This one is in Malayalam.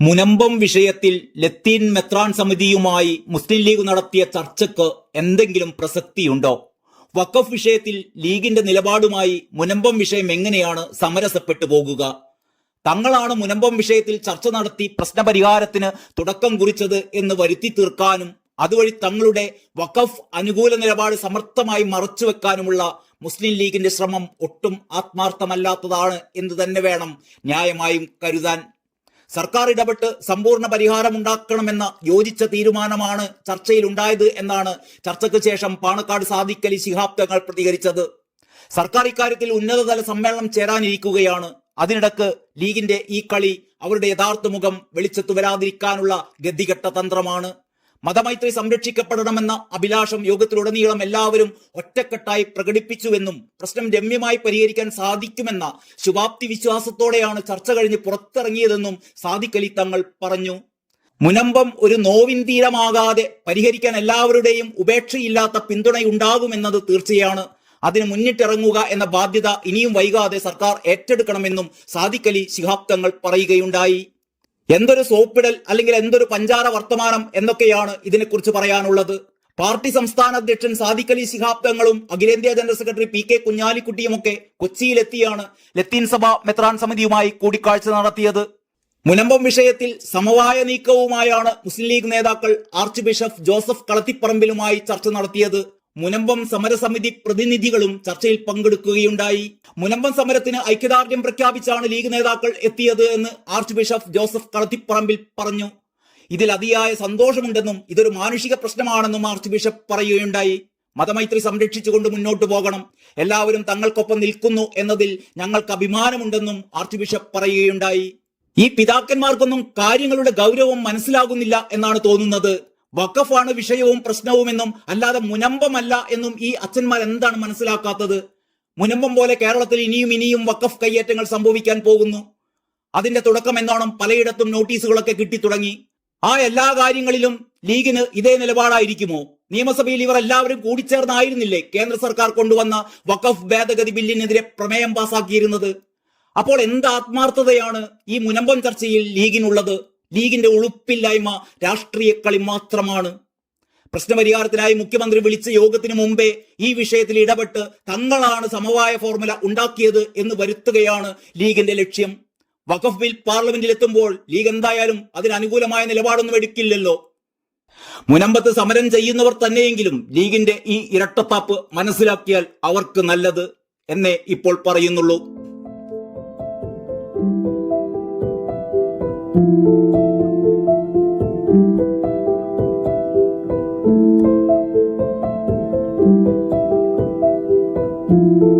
മുനമ്പം വിഷയത്തിൽ ലത്തീൻ മെത്രാൻ സമിതിയുമായി മുസ്ലിം ലീഗ് നടത്തിയ ചർച്ചയ്ക്ക് എന്തെങ്കിലും പ്രസക്തിയുണ്ടോ? വഖഫ് വിഷയത്തിൽ ലീഗിന്റെ നിലപാടുമായി മുനമ്പം വിഷയം എങ്ങനെയാണ് സമരസപ്പെട്ടു പോകുക? തങ്ങളാണ് മുനമ്പം വിഷയത്തിൽ ചർച്ച നടത്തി പ്രശ്നപരിഹാരത്തിന് തുടക്കം കുറിച്ചത് എന്ന് വരുത്തി തീർക്കാനും അതുവഴി തങ്ങളുടെ വഖഫ് അനുകൂല നിലപാട് സമർത്ഥമായി മറച്ചുവെക്കാനുമുള്ള മുസ്ലിം ലീഗിന്റെ ശ്രമം ഒട്ടും ആത്മാർത്ഥമല്ലാത്തതാണ് എന്ന് തന്നെ വേണം ന്യായമായും കരുതാൻ. സർക്കാർ ഇടപെട്ട് സമ്പൂർണ പരിഹാരമുണ്ടാക്കണമെന്ന യോജിച്ച തീരുമാനമാണ് ചർച്ചയിൽ ഉണ്ടായത് എന്നാണ് ചർച്ചയ്ക്ക് ശേഷം പാണക്കാട് സാദിഖലി ശിഹാബ് തങ്ങൾ പ്രതികരിച്ചത്. സർക്കാർ ഇക്കാര്യത്തിൽ ഉന്നതതല സമ്മേളനം ചേരാനിരിക്കുകയാണ്. അതിനിടക്ക് ലീഗിന്റെ ഈ കളി അവരുടെ യഥാർത്ഥ മുഖം വെളിച്ചത്തു വരാതിരിക്കാനുള്ള ഗതികെട്ട തന്ത്രമാണ്. മതമൈത്രി സംരക്ഷിക്കപ്പെടണമെന്ന അഭിലാഷം യോഗത്തിലുടനീളം എല്ലാവരും ഒറ്റക്കെട്ടായി പ്രകടിപ്പിച്ചുവെന്നും പ്രശ്നം രമ്യമായി പരിഹരിക്കാൻ സാധിക്കുമെന്ന ശുഭാപ്തി വിശ്വാസത്തോടെയാണ് ചർച്ച കഴിഞ്ഞ് പുറത്തിറങ്ങിയതെന്നും സാദിഖലി തങ്ങൾ പറഞ്ഞു. മുനമ്പം ഒരു നോവിൻതീരമാകാതെ പരിഹരിക്കാൻ എല്ലാവരുടെയും ഉപേക്ഷയില്ലാത്ത പിന്തുണയുണ്ടാകുമെന്നത് തീർച്ചയാണ്. അതിന് മുന്നിട്ടിറങ്ങുക എന്ന ബാധ്യത ഇനിയും വൈകാതെ സർക്കാർ ഏറ്റെടുക്കണമെന്നും സാദിഖലി ശിഹാബ് തങ്ങൾ പറയുകയുണ്ടായി. എന്തൊരു സോപ്പിടൽ അല്ലെങ്കിൽ എന്തൊരു പഞ്ചാര വർത്തമാനം എന്നൊക്കെയാണ് ഇതിനെക്കുറിച്ച് പറയാനുള്ളത്. പാർട്ടി സംസ്ഥാന അധ്യക്ഷൻ സാദിഖ് അലി ശിഹാബ് തങ്ങളും അഖിലേന്ത്യാ ജനറൽ സെക്രട്ടറി പി കെ കുഞ്ഞാലിക്കുട്ടിയുമൊക്കെ കൊച്ചിയിലെത്തിയാണ് ലത്തീൻ സഭ മെത്രാൻ സമിതിയുമായി കൂടിക്കാഴ്ച നടത്തിയത്. മുനമ്പം വിഷയത്തിൽ സമവായ നീക്കവുമായാണ് മുസ്ലിം ലീഗ് നേതാക്കൾ ആർച്ച് ബിഷപ്പ് ജോസഫ് കളത്തിപ്പറമ്പിലുമായി ചർച്ച നടത്തിയത്. മുനമ്പം സമരസമിതി പ്രതിനിധികളും ചർച്ചയിൽ പങ്കെടുക്കുകയുണ്ടായി. മുനമ്പം സമരത്തിന് ഐക്യദാർഢ്യം പ്രഖ്യാപിച്ചാണ് ലീഗ് നേതാക്കൾ എത്തിയത് എന്ന് ആർച്ച് ബിഷപ്പ് ജോസഫ് കളത്തിപ്പറമ്പിൽ പറഞ്ഞു. ഇതിൽ അതിയായ സന്തോഷമുണ്ടെന്നും ഇതൊരു മാനുഷിക പ്രശ്നമാണെന്നും ആർച്ച് ബിഷപ്പ് പറയുകയുണ്ടായി. മതമൈത്രി സംരക്ഷിച്ചുകൊണ്ട് മുന്നോട്ട് പോകണം. എല്ലാവരും തങ്ങൾക്കൊപ്പം നിൽക്കുന്നു എന്നതിൽ ഞങ്ങൾക്ക് അഭിമാനമുണ്ടെന്നും ആർച്ച് ബിഷപ്പ് പറയുകയുണ്ടായി. ഈ പിതാക്കന്മാർക്കൊന്നും കാര്യങ്ങളുടെ ഗൗരവം മനസ്സിലാകുന്നില്ല എന്നാണ് തോന്നുന്നത്. വഖഫാണ് വിഷയവും പ്രശ്നവുമെന്നും അല്ലാതെ മുനമ്പമല്ല എന്നും ഈ അച്ഛന്മാർ എന്താണ് മനസ്സിലാക്കാത്തത്? മുനമ്പം പോലെ കേരളത്തിൽ ഇനിയും ഇനിയും വഖഫ് കയ്യേറ്റങ്ങൾ സംഭവിക്കാൻ പോകുന്നു. അതിന്റെ തുടക്കം എന്നോണം പലയിടത്തും നോട്ടീസുകളൊക്കെ കിട്ടി തുടങ്ങി ആ എല്ലാ കാര്യങ്ങളിലും ലീഗിന് ഇതേ നിലപാടായിരിക്കുമോ? നിയമസഭയിൽ ഇവർ എല്ലാവരും കൂടിച്ചേർന്നായിരുന്നില്ലേ കേന്ദ്ര സർക്കാർ കൊണ്ടുവന്ന വക്കഫ് ഭേദഗതി ബില്ലിനെതിരെ പ്രമേയം പാസാക്കിയിരുന്നത്? അപ്പോൾ എന്ത് ആത്മാർത്ഥതയാണ് ഈ മുനമ്പം ചർച്ചയിൽ ലീഗിനുള്ളത്? ലീഗിന്റെ ഉളുപ്പില്ലായ്മ രാഷ്ട്രീയ കളി മാത്രമാണ്. പ്രശ്നപരിഹാരത്തിനായി മുഖ്യമന്ത്രി വിളിച്ച യോഗത്തിന് മുമ്പേ ഈ വിഷയത്തിൽ ഇടപെട്ട് തങ്ങളാണ് സമവായ ഫോർമുല ഉണ്ടാക്കിയത് എന്ന് വരുത്തുകയാണ് ലീഗിന്റെ ലക്ഷ്യം. വഖഫ് ബിൽ പാർലമെന്റിൽ എത്തുമ്പോൾ ലീഗ് എന്തായാലും അതിനനുകൂലമായ നിലപാടൊന്നും എടുക്കില്ലല്ലോ. മുനമ്പത്ത് സമരം ചെയ്യുന്നവർ തന്നെയെങ്കിലും ലീഗിന്റെ ഈ ഇരട്ടത്താപ്പ് മനസ്സിലാക്കിയാൽ അവർക്ക് നല്ലത് എന്നേ ഇപ്പോൾ പറയുന്നുള്ളൂ. you.